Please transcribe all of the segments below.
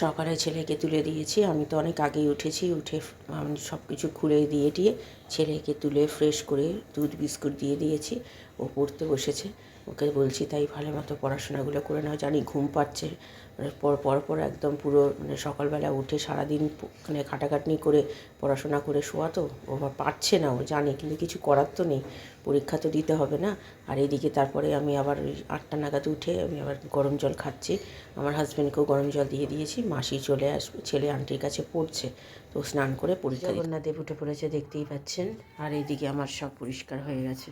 সকালে ছেলেকে তুলে দিয়েছি। আমি তো অনেক আগেই উঠেছি, উঠে আমি সব কিছু খুলে দিয়ে দিয়ে ছেলেকে তুলে ফ্রেশ করে দুধ বিস্কুট দিয়ে দিয়েছি। ও পড়তে বসেছে। ওকে বলছি, তাই ভালো মতো পড়াশোনাগুলো করে নাও, জানি ঘুম পাচ্ছে। মানে পর পর পর একদম পুরো মানে সকালবেলা উঠে সারাদিন মানে খাটাখাটনি করে পড়াশোনা করে শোয়া তো, ও পারছে না, ও জানে, কিন্তু কিছু করার তো নেই, পরীক্ষা তো দিতে হবে না। আর এদিকে তারপরে আমি আবার ওই আটটা নাগাদ উঠে আমি আবার গরম জল খাচ্ছি। আমার হাজব্যান্ডকেও গরম জল দিয়ে দিয়েছি, মাসি চলে আসবে, ছেলে আন্টির কাছে পড়ছে, তো স্নান করে পরীক্ষা জগন্নাথ উঠে পড়েছে, দেখতেই পাচ্ছেন। আর এইদিকে আমার সব পরিষ্কার হয়ে গেছে।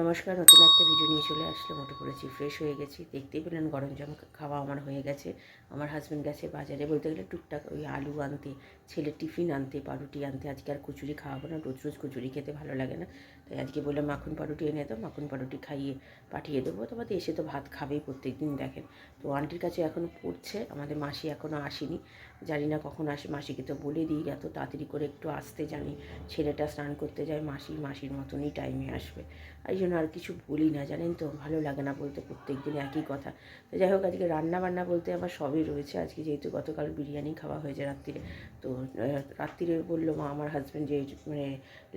নমস্কার, নতুন একটা ভিডিও নিয়ে চলে আসলাম। উঠে পড়েছি ফ্রেশ হয়ে গেছি। দেখতেই পেলেন গরম জল খাওয়া আমার হয়ে গেছে। আমার হাজব্যান্ড গেছে বাজারে বলতে গেলে টুকটাক ওই আলু আনতে, ছেলে টিফিন আনতে পাউরুটি আনতে। আজকে আর কচুরি খাওয়াবো না, রোজ রোজ কচুরি খেতে ভালো লাগে না। তাই আজকে বললাম, মাখন পাউরুটি এনে দাও, মাখন পাউরুটি খাইয়ে পাঠিয়ে দেবো। তোমাদের এসে তো ভাত খাবেই প্রত্যেক দিন দেখেন। তো আন্টির কাছে এখনও পড়ছে, আমাদের মাসি এখনও আসেনি। জানি না কখন আসে, মাসিকে তো বলে দিই, এত তাড়াতাড়ি করে একটু আসতে জানি, ছেলেটা স্নান করতে যায়, মাসি, মাসির মতনই টাইমে আসবে। এই জন্য আর কিছু বলি না, জানেন তো, ভালো লাগে না বলতে প্রত্যেক দিন একই কথা। তো যাই হোক, আজকে রান্না বান্না বলতে আমার সবই রয়েছে, আজকে যেহেতু গতকাল বিরিয়ানি খাওয়া হয়েছে রাত্রিরে, তো রাত্রিরে বলল মা, আমার হাজব্যান্ড যে মানে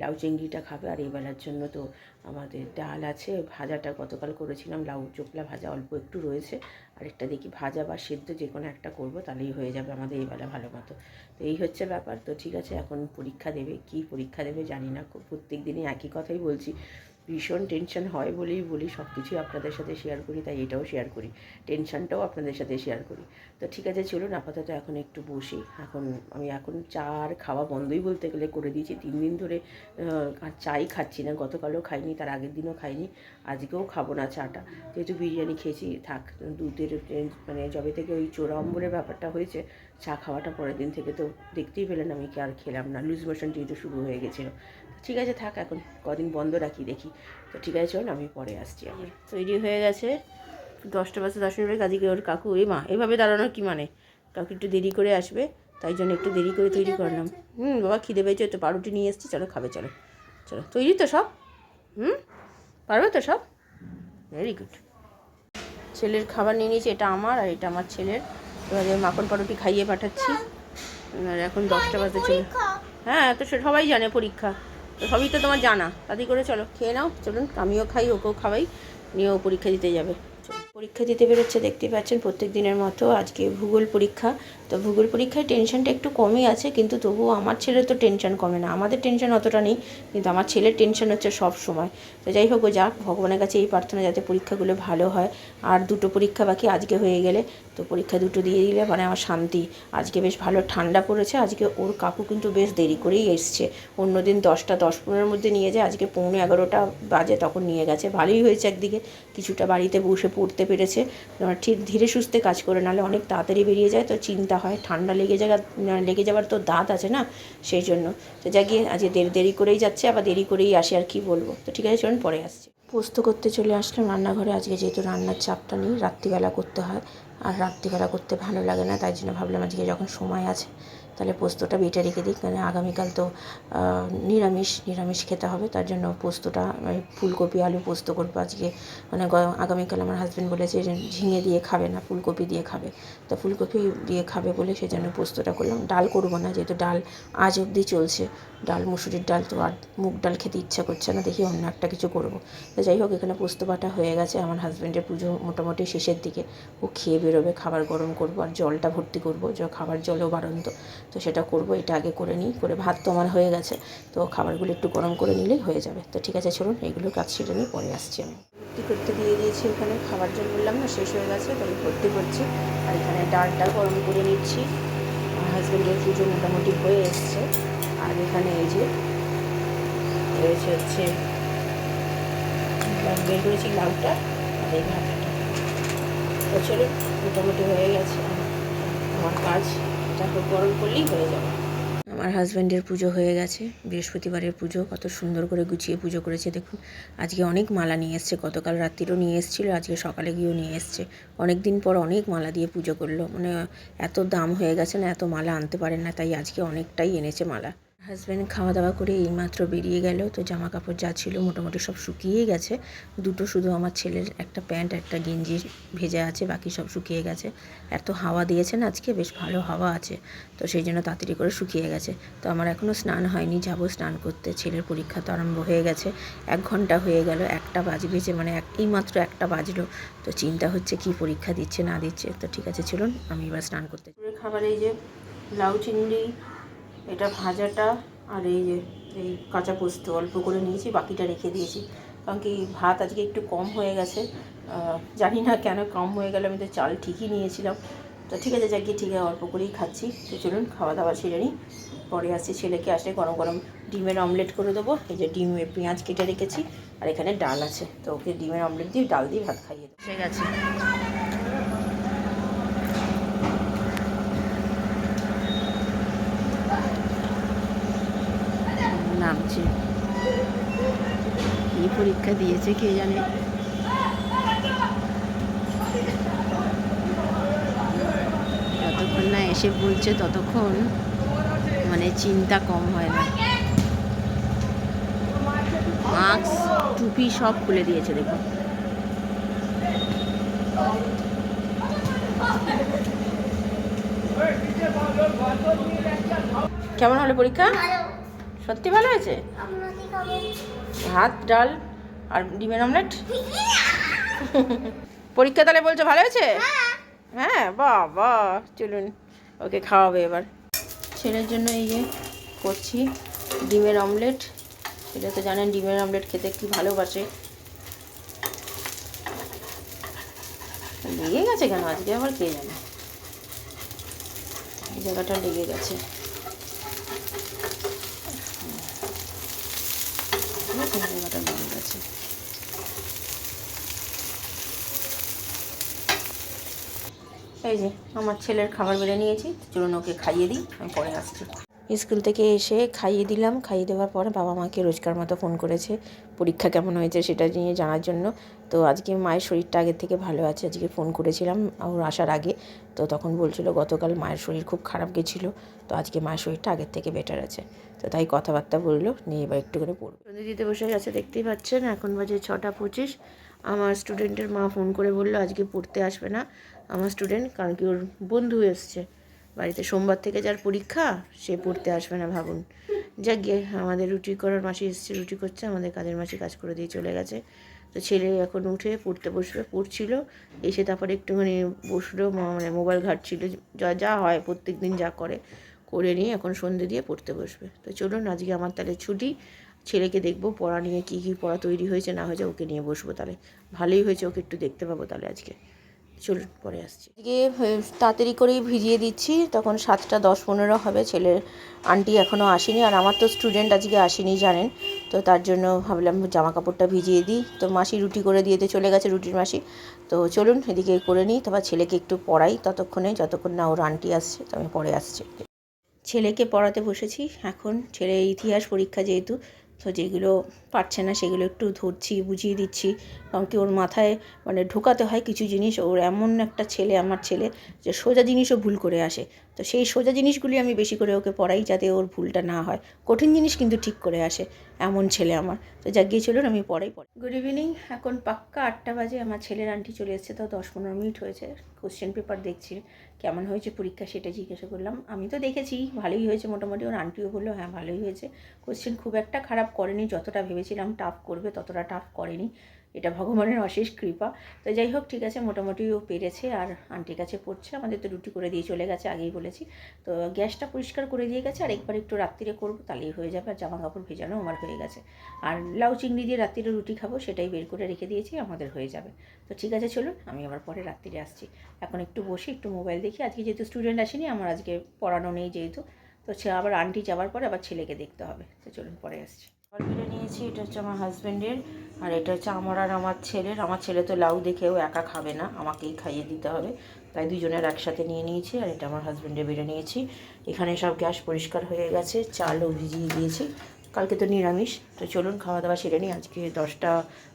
লাউ চিংড়িটা খাবে, আর এই বেলার জন্য তো আমাদের ডাল আছে, ভাজাটা গতকাল করেছিলাম, লাউ চোখলা ভাজা অল্প একটু রয়েছে, আরেকটা দেখি ভাজা বা সেদ্ধ যে কোনো একটা করব, তাহলেই হয়ে যাবে আমাদের এই বেলা ভালো মতো তো এই হচ্ছে ব্যাপার। তো ঠিক আছে, এখন পরীক্ষা দেবে। কি পরীক্ষা দেবে জানি না। প্রত্যেক দিনই একই কথাই বলছি। ভীষণ টেনশন হয় বলেই বলি সব কিছুই আপনাদের সাথে শেয়ার করি, তাই এটাও শেয়ার করি। টেনশনটাও আপনাদের সাথে শেয়ার করি। তো ঠিক আছে, চলুন আপাতত এখন একটু বসি। এখন আমি এখন চা আর খাওয়া বন্ধই বলতে গেলে করে দিয়েছি। তিন দিন ধরে আর চাই খাচ্ছি না। গতকালও খাইনি, তার আগের দিনও খাইনি। আজকেও খাব না চাটা। যেহেতু বিরিয়ানি খেয়েছি, থাক, দুধের মানে যবে থেকে ওই চোরা অম্বরের ব্যাপারটা হয়েছে চা খাওয়াটা পরের দিন থেকে তো দেখতেই পেলেন আমি কি আর খেলাম না। লুজ মোশন যেহেতু শুরু হয়ে গেছিল। ঠিক আছে থাক এখন কদিন বন্ধ রাখি দেখি। তো ঠিক আছে চল আমি পরে আসছি আমার তৈরি হয়ে গেছে। দশটা বাজে দশ মিনিটের কাজে ওর কাকু এ মা এভাবে দাঁড়ানোর কি মানে? কাকু একটু দেরি করে আসবে তাই জন্য একটু দেরি করে তৈরি করলাম। হুম বাবা খিদে পেয়েছে তো পাউরুটি নিয়ে এসেছি চলো খাবে চলো। চলো তৈরি তো সব? হুম? পারবে তো সব? ভেরি গুড ছেলের খাবার নিয়ে নিয়েছি এটা আমার আর এটা আমার ছেলের। এবারে মাখন পরোটি খাইয়ে পাঠাচ্ছি। আর এখন দশটা বাজে চলে। হ্যাঁ তো সে সবাই জানে পরীক্ষা। তো সবই তো তোমার জানা। তাতেই করে চলো। খেয়ে নাও চলুন আমিও খাই ওকেও খাওয়াই। নিয়েও পরীক্ষা দিতে যাবে। পরীক্ষা দিতে বেরোচ্ছে দেখতে পাচ্ছেন প্রত্যেক দিনের মতো আজকে ভূগোল পরীক্ষা। তো ভূগোল পরীক্ষায় টেনশনটা একটু কমই আছে, কিন্তু তবুও আমার ছেলের তো টেনশন কমে না। আমাদের টেনশন অতটা নেই, কিন্তু আমার ছেলের টেনশন হচ্ছে সব সময়। তো যাই হোক যাক, ভগবানের কাছে এই প্রার্থনা যাতে পরীক্ষাগুলো ভালো হয়। আর দুটো পরীক্ষা বাকি আজকে হয়ে গেলে, তো পরীক্ষা দুটো দিয়ে দিলে মানে আমার শান্তি। আজকে বেশ ভালো ঠান্ডা পড়েছে, আজকে ওর কাকু কিন্তু বেশ দেরি করেই এসছে। অন্যদিন দশটা, দশ পনেরোর মধ্যে নিয়ে যায়, আজকে পৌনে এগারোটা বাজে তখন নিয়ে গেছে। ভালোই হয়েছে একদিকে, কিছুটা বাড়িতে বসে পড়তে পেরেছে। ঠিক ধীরে সুস্থে কাজ করে নাহলে অনেক তাড়াতাড়ি বেরিয়ে যায়, তো চিন্তা হয়। ঠান্ডা লেগে যাওয়ার লেগে যাওয়ার তো দাঁত আছে না, সেই জন্য। তো যা গিয়ে আজকে দেরি দেরি করেই যাচ্ছে, আবার দেরি করেই আসে আর কি বলব। তো ঠিক আছে, চলুন পরে আসছি। পোস্ত করতে চলে আসলাম রান্নাঘরে। আজকে যেহেতু রান্নার চাপটা নেই, রাত্রিবেলা করতে হয়। আর রাত্রিবেলা করতে ভালো লাগে না, তাই জন্য ভাবলাম আজকে যখন সময় আছে তাহলে পোস্তটা বেটে রেখে দিই কারণ আগামীকাল তো নিরামিষ নিরামিষ খেতে হবে, তার জন্য পোস্তটা ফুলকপি, আলু পোস্ত করব আজকে। মানে আগামীকাল আমার হাজব্যান্ড বলেছে ঝিঙে দিয়ে খাবে না, ফুলকপি দিয়ে খাবে। তো ফুলকপি দিয়ে খাবে বলে সেজন্য পোস্তটা করলাম। ডাল করব না, যেহেতু ডাল আজ অবধি চলছে। ডাল, মুসুরির ডাল তো আর মুগ ডাল খেতে ইচ্ছা করছে না, দেখি অন্য একটা কিছু করব। তো যাই হোক, এখানে পোস্ত বাটা হয়ে গেছে আমার হাজব্যান্ডের পুজো মোটামুটি শেষের দিকে। ও খেয়ে বেরোবে, খাবার গরম করব আর জলটা ভর্তি করব খাবার জলও বাড়ন্ত। তো সেটা করব, এটা আগে করে নিই, করে ভাত তো আমার হয়ে গেছে। তো খাবারগুলো একটু গরম করে নিলেই হয়ে যাবে। তো ঠিক আছে, চলুন, এইগুলো কাজ সেরে নিয়ে পরে আসছি আমি। ভর্তি করতে দিয়ে দিয়েছি এখানে, খাবার জল বললাম না, শেষ হয়ে গেছে, তাই ভর্তি করছি। আর এখানে ডালটা গরম করে নিচ্ছি। আমার হাজব্যান্ডের পুজো মোটামুটি হয়ে এসছে। আর এখানে এই যে, রয়েছে হচ্ছে বের করেছি লাউটা আর এই ভাতটা। তো চলুন, মোটামুটি হয়ে গেছে আমার কাজ। এটা গরম করলেই হয়ে যাবে। আমার হাজব্যান্ডের পুজো হয়ে গেছে, বৃহস্পতিবারের পুজো, কত সুন্দর করে গুছিয়ে পুজো করেছে, দেখুন। আজকে অনেক মালা নিয়ে এসছে, গতকাল রাত্রিরও নিয়ে এসেছিল, আজকে সকালে গিয়েও নিয়ে এসছে। অনেক দিন পর অনেক মালা দিয়ে পুজো করল মানে এত দাম হয়ে গেছে না, এত মালা আনতে পারেন না, তাই আজকে অনেকটাই এনেছে মালা। হাজব্যান্ড খাওয়া দাওয়া করে এইমাত্র বেরিয়ে গেল। তো জামা কাপড় যা ছিল মোটামুটি সব শুকিয়ে গেছে। দুটো শুধু আমার ছেলের একটা প্যান্ট, একটা গেঞ্জি ভেজা আছে, বাকি সব শুকিয়ে গেছে। এত হাওয়া দিয়েছে না আজকে, বেশ ভালো হাওয়া আছে। তো সেই জন্য তাড়াতাড়ি করে শুকিয়ে গেছে। তো আমার এখনও স্নান হয়নি, যাব স্নান করতে। ছেলের পরীক্ষা তো আরম্ভ হয়ে গেছে। এক ঘণ্টা হয়ে গেল, একটা বাজবে যে মানে এক এইমাত্র একটা বাজলো। তো চিন্তা হচ্ছে কি পরীক্ষা দিচ্ছে না দিচ্ছে। তো ঠিক আছে, চলুন আমি এবার স্নান করতে খাবার এই যে লাউ চিংড়ি এটা ভাজাটা আর এই যে, এই কাঁচা পোস্ত অল্প করে নিয়েছি, বাকিটা রেখে দিয়েছি। কারণ কি ভাত আজকে একটু কম হয়ে গেছে। জানি না কেন কম হয়ে গেল আমি তো চাল ঠিকই নিয়েছিলাম। তো ঠিক আছে, যাকে ঠিক আছে, অল্প করেই খাচ্ছি। তো চলুন খাওয়া দাওয়া ছেড়ে নিই। পরে আসছি ছেলেকে আসলে গরম গরম ডিমের অমলেট করে দেবো। এই যে ডিমে, পেঁয়াজ কেটে রেখেছি। আর এখানে ডাল আছে। তো ওকে ডিমের অমলেট দিয়ে, ডাল দিয়ে ভাত খাইয়ে দেবো। ঠিক আছে নামছে। কি পরীক্ষা দিয়েছে কে জানে? যতক্ষণ না এসে বলছে ততক্ষণ মানে চিন্তা কম হয় না। মাস্ক টুপি সব খুলে দিয়েছে দেখুন। কেমন হলো পরীক্ষা? সত্যি ভালো হয়েছে? ভাত, ডাল আর ডিমের অমলেট? পরীক্ষা তাহলে বলছো ভালো হয়েছে? হ্যাঁ বাহ বাহ চলুন ওকে খাওয়াবে এবার। ছেলের জন্য এই যে করছি ডিমের অমলেট। এটা তো জানেন ডিমের অমলেট খেতে কি ভালোবাসে। লেগে গেছে কেন? আজকে আবার কে জানে? এই জায়গাটা লেগে গেছে। গেছে এই যে, আমার ছেলের খাবার বেড়ে নিয়েছি, চলুন ওকে খাইয়ে দিই, আমি পরে আসছি। স্কুল থেকে এসে খাইয়ে দিলাম। খাইয়ে দেওয়ার পরে বাবা মাকে রোজকার মতো ফোন করেছে, পরীক্ষা কেমন হয়েছে সেটা নিয়ে জানার জন্য। তো আজকে মায়ের শরীরটা আগের থেকে ভালো আছে, আজকে ফোন করেছিলাম ওর আসার আগে। তো তখন বলছিল গতকাল মায়ের শরীর খুব খারাপ গেছিল, তো আজকে মায়ের শরীরটা আগের থেকে বেটার আছে। তো তাই কথাবার্তা বলল, নিয়ে এবার একটুখানি পড়বে। দিতে বসে গেছে, দেখতেই পাচ্ছেন, এখন বাজে ছটা পঁচিশ। আমার স্টুডেন্টের মা ফোন করে বলল, আজকে পড়তে আসবে না আমার স্টুডেন্ট কারণ কি ওর বন্ধু এসছে। বাড়িতে সোমবার থেকে যার পরীক্ষা, সে পড়তে আসবে না ভাবুন। যাক গিয়ে আমাদের রুটি করার মাসি এসছে, রুটি করছে, আমাদের কাজের মাসি কাজ করে দিয়ে চলে গেছে। তো ছেলে এখন উঠে পড়তে বসবে, পড়ছিল, এসে তারপরে একটুখানি বসল মানে মোবাইল ঘাটছিল, যা যা হয়, প্রত্যেক দিন যা করে করে নিয়ে এখন সন্ধে দিয়ে পড়তে বসবে। তো চলুন, আজকে আমার তাহলে ছুটি, ছেলেকে দেখব, পড়া নিয়ে কী কী পড়া তৈরি হয়েছে, না হয়েছে, ওকে নিয়ে বসবো তাহলে। ভালোই হয়েছে, ওকে একটু দেখতে পাবো তাহলে আজকে। চলুন পরে আসছি। আহ, তাড়াতাড়ি করেই ভিজিয়ে দিচ্ছি। তখন সাতটা দশ পনেরো হবে। ছেলের আন্টি এখনও আসেনি। আর আমার তো স্টুডেন্ট আজকে আসেনি জানেন? তো তার জন্য ভাবলাম জামা কাপড়টা ভিজিয়ে দিই। তো মাসি রুটি করে দিয়েতে চলে গেছে রুটির মাসি। তো চলুন এদিকে করে নিই। তারপর ছেলেকে একটু পড়াই ততক্ষণে। যতক্ষণ না ওর আন্টি আসছে তো আমি পরে আসছি। ছেলেকে পড়াতে বসেছি। এখন ছেলে ইতিহাস পরীক্ষা যেহেতু তো যেগুলো পারছে না, সেগুলো একটু ধরছি, বুঝিয়ে দিচ্ছি। কারণ কি ওর মাথায় মানে ঢোকাতে হয় কিছু জিনিস। ওর এমন একটা ছেলে, আমার ছেলে, যে সোজা জিনিসও ভুল করে আসে। তো সেই সোজা জিনিসগুলি আমি বেশি করে ওকে পড়াই যাতে ওর ভুলটা না হয়। কঠিন জিনিস কিন্তু ঠিক করে আসে, এমন ছেলে আমার। তো যা গিয়ে চলুন আমি পরেই পড়ি গুড ইভিনিং এখন পাক্কা আটটা বাজে, আমার ছেলের আন্টি চলে এসেছে তো দশ পনেরো মিনিট হয়েছে। কোশ্চেন পেপার দেখছি। কেমন হয়েছে পরীক্ষা সেটা জিজ্ঞাসা করলাম। আমি তো দেখেছি, ভালোই হয়েছে মোটামুটি। ওর আন্টিও বলল হ্যাঁ ভালোই হয়েছে। কোশ্চেন খুব একটা খারাপ করেনি, যতটা ভেবেছিলাম টাফ করবে, ততটা টাফ করেনি। এটা ভগবানের অশেষ কৃপা। তো যাই হোক, ঠিক আছে মোটামুটি ও পেরেছে আর আন্টির কাছে পড়ছে। আমাদের তো রুটি করে দিয়ে চলে গেছে, আগেই বলেছি। তো গ্যাসটা পরিষ্কার করে দিয়ে গেছে, আর একবার একটু রাত্রিরে করব, তাহলেই হয়ে যাবে। আর জামা কাপড় ভেজানো আমার হয়ে গেছে। আর লাউ চিংড়ি দিয়ে রাত্রিরে রুটি খাব, সেটাই বের করে রেখে দিয়েছি, আমাদের হয়ে যাবে। তো ঠিক আছে, চলুন, আমি আবার পরে রাত্রিরে আসছি। এখন একটু বসি, একটু মোবাইল দেখি। আজকে যেহেতু স্টুডেন্ট আসেনি, আমার আজকে পড়ানো নেই যেহেতু। তো সে আবার আন্টি যাওয়ার পরে আবার ছেলেকে দেখতে হবে। তো চলুন, পরে আসছি। নিয়েছি, এটা হচ্ছে আমার হাজব্যান্ডের আর এটা হচ্ছে আমার আর আমার ছেলের। আমার ছেলে তো লাউ দেখেও একা খাবে না, আমাকেই খাইয়ে দিতে হবে। তাই দুজনের একসাথে নিয়ে নিয়েছি আর এটা আমার হাজব্যান্ডে বেড়ে নিয়েছি। এখানে সব গ্যাস পরিষ্কার হয়ে গেছে, চালও ভিজিয়ে দিয়েছি। কালকে তো নিরামিষ, তো চলুন খাওয়া দাওয়া সেরে নিই। আজকে দশটা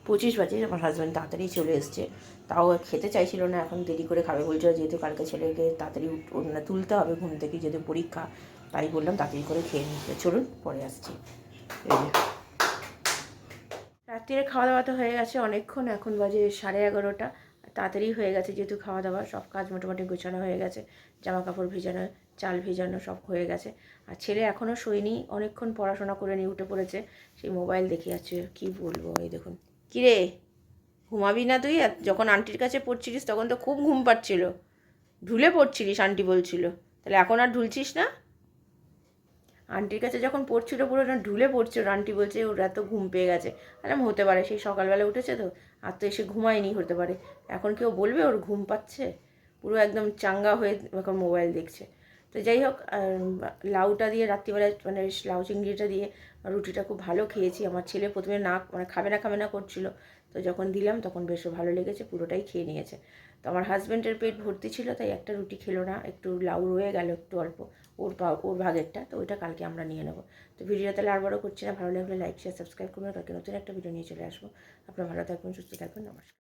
পঁচিশ বাজে, আমার হাজব্যান্ড তাড়াতাড়ি চলে এসছে। তাও খেতে চাইছিল না, এখন দেরি করে খাবে বলছিল যেহেতু কালকে ছেলেকে তাড়াতাড়ি তুলতে হবে, ঘুম থেকে যেহেতু পরীক্ষা, তাই বললাম তাড়াতাড়ি করে খেয়ে নিতে চলুন, পরে আসছি। এই। রাত্রিরে খাওয়া দাওয়া তো হয়ে গেছে অনেকক্ষণ, এখন বাজে সাড়ে এগারোটা। তাড়াতাড়ি হয়ে গেছে যেহেতু খাওয়া দাওয়া, সব কাজ মোটামুটি গোছানো হয়ে গেছে। জামা কাপড় ভিজানো, চাল ভিজানো সব হয়ে গেছে। আর ছেলে এখনও শোয়নি, অনেকক্ষণ পড়াশোনা করে নিয়ে উঠে পড়েছে। সেই মোবাইল দেখে যাচ্ছে, কি বলব এই দেখুন। কিরে, ঘুমাবি না তুই? যখন আন্টির কাছে পড়ছিলিস তখন তো খুব ঘুম পাচ্ছিল। ঢুলে পড়ছিলিস, আন্টি বলছিল। তাহলে এখন আর ঢুলছিস না? আন্টির কাছে যখন পড়ছিল পুরো ঢুলে পড়ছিল আন্টি বলছে, ওর এত ঘুম পেয়ে গেছে। আলাম হতে পারে, সেই সকালবেলা উঠেছে তো, আর তো এসে ঘুমায়নি, হতে পারে। এখন কেউ বলবে, ওর ঘুম পাচ্ছে? পুরো একদম চাঙ্গা হয়ে এখন মোবাইল দেখছে। তো যাই হোক লাউটা দিয়ে রাত্রিবেলা মানে লাউ চিংড়িটা দিয়ে রুটিটা খুব ভালো খেয়েছি। আমার ছেলে প্রথমে না মানে খাবে না খাবে না করছিল। তো যখন দিলাম, তখন বেশ ভালো লেগেছে, পুরোটাই খেয়ে নিয়েছে। তো আমার হাজব্যান্ডের পেট ভর্তি ছিল, তাই একটা রুটি খেলো না, একটু লাউ রয়ে গেল একটু অল্প, ওর ওর ভাগেরটা, তো ওইটা কালকে আমরা নিয়ে নেব। তো ভিডিওটা তাহলে আর বড় করছি না, ভালো লাগলে লাইক শেয়ার সাবস্ক্রাইব করবেন, কালকে নতুন একটা ভিডিও নিয়ে চলে আসব। আপনারা ভালো থাকবেন, সুস্থ থাকবেন, নমস্কার।